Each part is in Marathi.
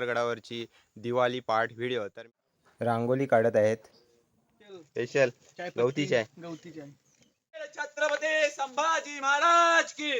गडावरची दिवाळी पाठ व्हिडिओ. तर रांगोली काढत आहेत. स्पेशल. गवती चाय गवती चाय. छत्रपती संभाजी महाराज की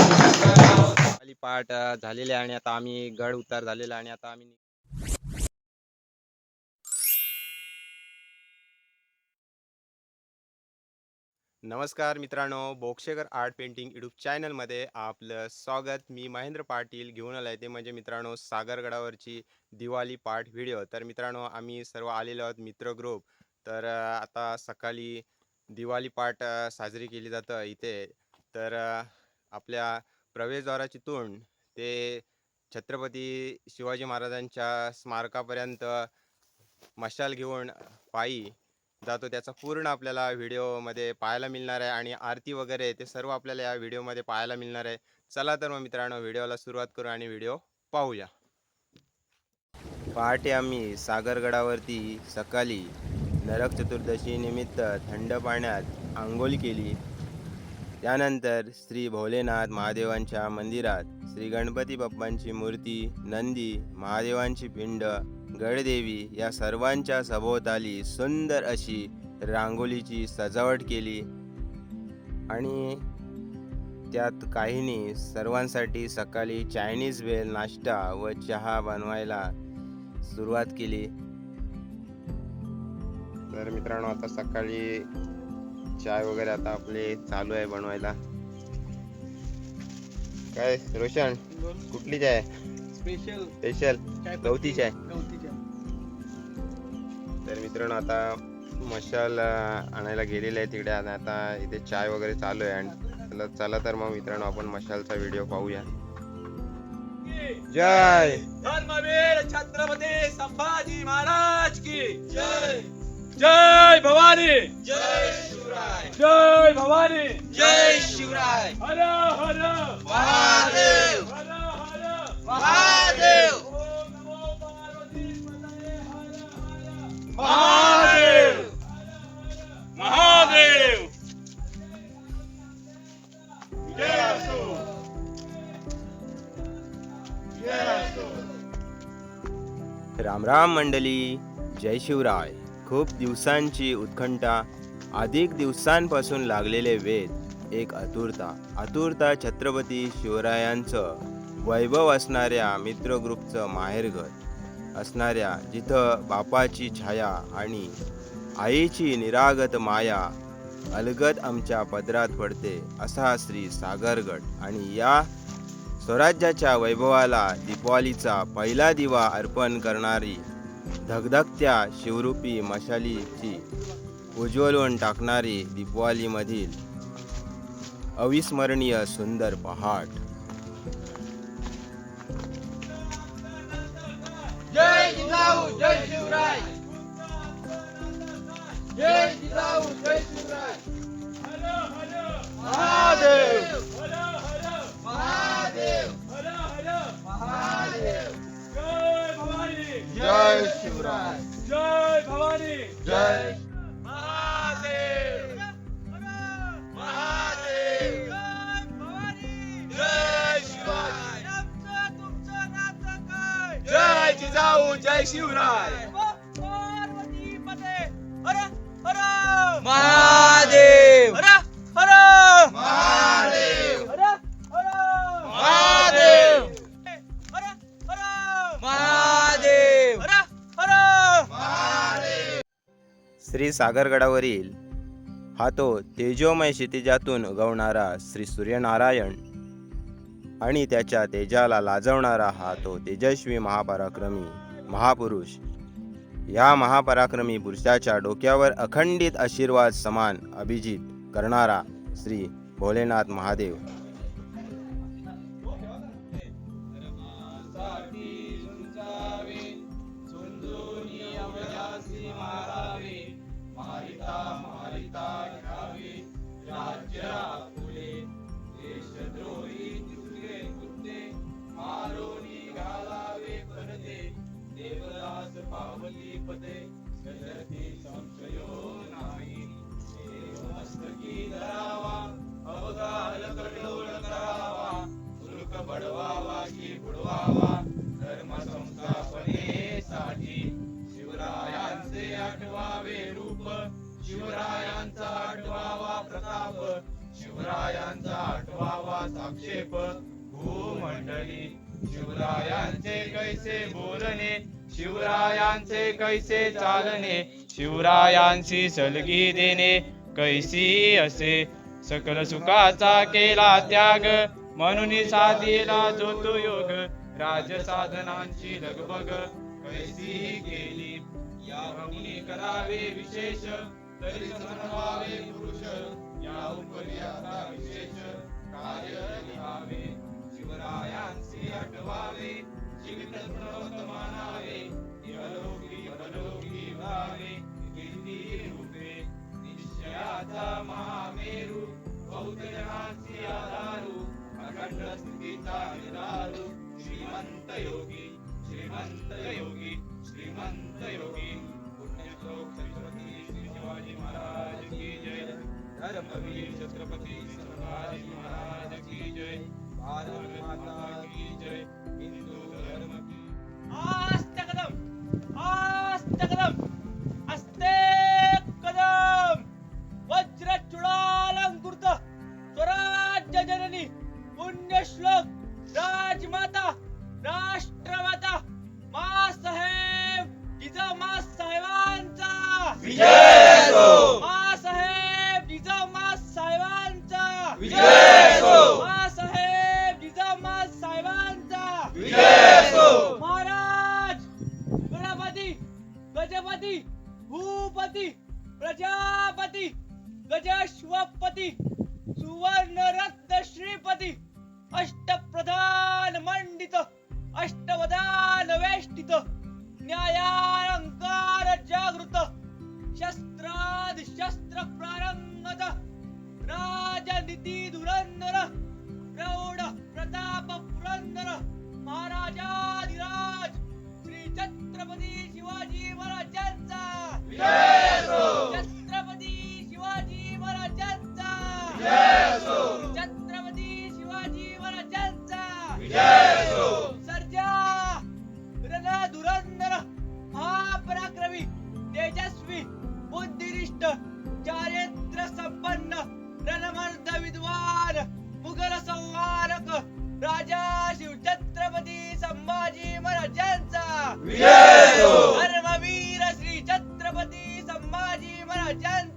दिवाळी पाठ अ, झालेले आहे आणि आता आम्ही गड उतार झालेला आहे आणि आता आम्ही नमस्कार मित्रांनो बोक्षेकर आर्ट पेंटिंग यूट्यूब चॅनलमध्ये आपलं स्वागत. मी महेंद्र पाटील घेऊन आलाय ते म्हणजे मित्रांनो सागरगडावरची दिवाळी पाठ व्हिडिओ. तर मित्रांनो आम्ही सर्व आलेलो आहोत मित्र ग्रुप तर आता सकाळी दिवाळी पाठ साजरी केली जातं इथे. तर आपल्या प्रवेशद्वाराची तोंड ते छत्रपती शिवाजी महाराजांच्या स्मारकापर्यंत मशाल घेऊन पायी जातो. त्याचा पूर्ण आपल्याला व्हिडिओमध्ये पाहायला मिळणार आहे आणि आरती वगैरे ते सर्व आपल्याला या व्हिडिओमध्ये पाहायला मिळणार आहे. चला तर मग मित्रांनो व्हिडिओला सुरुवात करू आणि व्हिडिओ पाहूया. पहाटे आम्ही सागरगडावरती सकाळी नरक चतुर्दशी निमित्त थंड पाण्यात आंघोळ केली. त्यानंतर श्री भोलेनाथ महादेवांच्या मंदिरात श्री गणपती बाप्पांची मूर्ती नंदी महादेवांची पिंड गडदेवी या सर्वांच्या सभोवताली सुंदर अशी रांगोळीची सजावट केली. आणि त्यात काहींनी सर्वांसाठी सकाळी चायनीज वेल नाश्ता व चहा बनवायला सुरुवात केली. तर मित्रांनो आता सकाळी चाय वगैरे आता आपले चालू आहे बनवायला. काय रोशन? कुठली चाय? स्पेशल स्पेशल चाय गवती चाय. तर मित्रांनो आता मशाल आणायला गेलेले आहे तिकडे आणि आता इथे चाय वगैरे चालू आहे. आणि चला चला तर मग मित्रांनो आपण मशालचा व्हिडिओ पाहूया. जय! धर्मवीर छत्रपती संभाजी महाराज की जय! जय भवानी! जय! जय भवानी। जय शिवराय। हर हर। महादेव। हर हर। महादेव। ओम नमो पार्वती पतये हर हर महादेव। महादेव। जय असो। जय असो। राम राम मंडळी जय शिवराय. खूप दिवसांची उत्कंठा. अधिक दिवसांपासून लागलेले वेद एक आतुरता आतुरता छत्रपती शिवरायांचं वैभव असणाऱ्या मित्र ग्रुपचं माहेरघर असणाऱ्या जिथं बापाची छाया आणि आईची निरागत माया अलगद आमच्या पदरात पडते असा श्री सागरगड. आणि या स्वराज्याच्या वैभवाला दीपावलीचा पहिला दिवा अर्पण करणारी धगधगत्या शिवरूपी मशालीची उज्ज्वलून टाकणारी दीपावलीमधील अविस्मरणीय सुंदर पहाट. जय जिजाऊ जय शिवराय. जय जिजाऊ जय शिवराय. महादेव. महादेव. महादेव. जय भवानी. जय शिवराय. जय भवानी. जय जय शिवराय महादेव हर हर महादेव हर हर महादेव हर हर महादेव हर हर महादेव श्री सागरगडावरील हा तो तेजोमय क्षितिजातून उगवणारा श्री सूर्यनारायण आणि त्याच्या तेजाला लाजवणारा हा तो तेजस्वी महापराक्रमी महापुरुष. या महापराक्रमी पुरुषाच्या डोक्यावर अखंडित आशीर्वाद समान अभिजित करणारा श्री भोलेनाथ महादेव. पावा धर्म संस्थापनेसाठी शिवरायांचे आठवावे रूप. शिवरायांचा आठवावा प्रताप. शिवरायांचा आठवावा साक्षेप. शिवरायांचे कैसे बोलणे? शिवरायांचे कैसे चालणे? शिवरायांची सलगी देणे. कैसी असे? सकल सुखाचा केला त्याग. म्हणून साधीला जो तो योग. राजसाधनांची लगबग कैसीही केली. याहूनी करावे विशेष तरी समन्वावे पुरुष. या उपरी आता विशेष कार्य लिहावे. शिवरायांचे आठवावे जीवित सर्वोत्तम मानावे यलोकी परलोकी व्हावे कीर्ती रूपे. निश्चयाचा महामेरू बहुत जनांची आधारू अखंड स्थितीचा निधारू श्रीमंत योगी श्रीमंत योगी श्रीमंत योगी पुण्यश्लोक छत्रपती श्री शिवाजी महाराज की जय. धर्मवीर छत्रपती शिवाजी महाराज की जय. भारत माता की जय. हिंदू राजनीती धुरंधर प्रौढ प्रताप पुरंदर महाराज राजा शिव छत्रपती संभाजी महाराजांचा! धर्मवीर श्री छत्रपती संभाजी महाराजांचा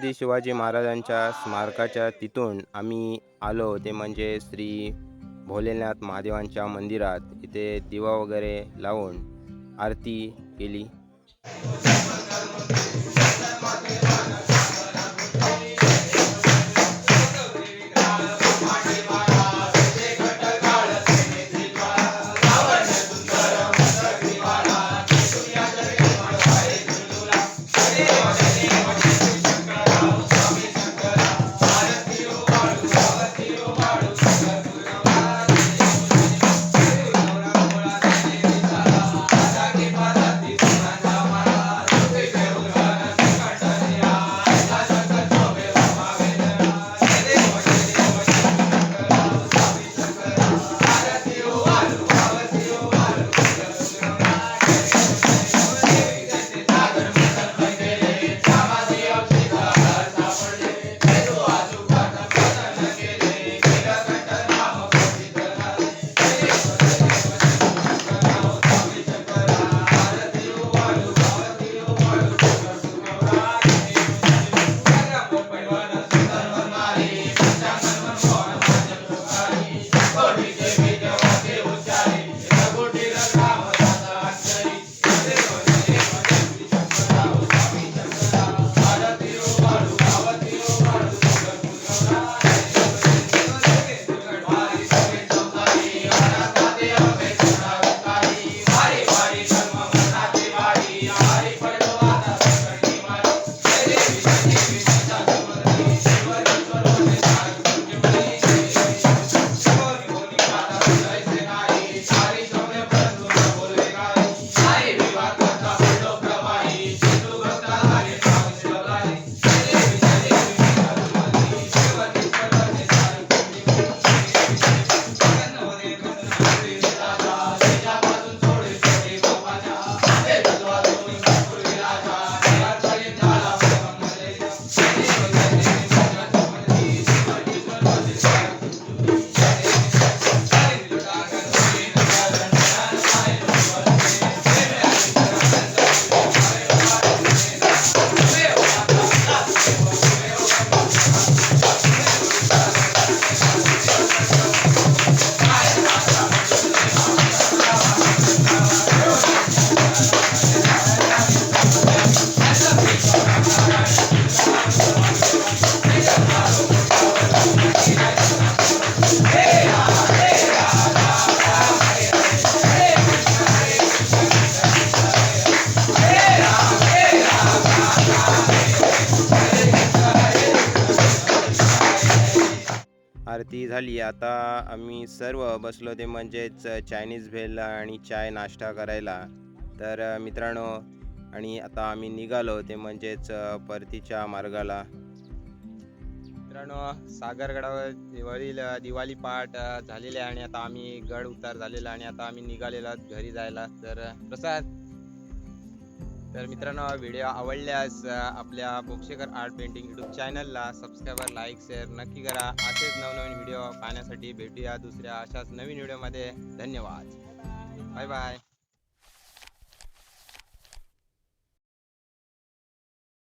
छत्रपती शिवाजी महाराजांच्या स्मारकाच्या तिथून आम्ही आलो. ते म्हणजे श्री भोलेनाथ महादेवांच्या मंदिरात इथे दिवा वगैरे लावून आरती केली. आता आम्ही सर्व बसलो ते म्हणजेच चायनीज भेल आणि चाय नाश्ता करायला. तर मित्रांनो आणि आता आम्ही निघालो ते म्हणजेच परतीच्या मार्गाला. मित्रांनो सागरगडावर दिवाळी दिवाळी पाठ झालेली झालेले आहे आणि आता आम्ही गड उतार झालेला आणि आता आम्ही निघालेलो घरी जायला. तर प्रसाद तर मित्रांनो व्हिडिओ आवडल्यास आपल्या बोक्षेकर आर्ट पेंटिंग यूट्यूब चॅनलला सबस्क्राईबर लाईक शेअर नक्की करा. असेच नवनवीन व्हिडिओ पाहण्यासाठी भेटूया दुसऱ्या अशाच नवीन व्हिडिओमध्ये. धन्यवाद. Bye bye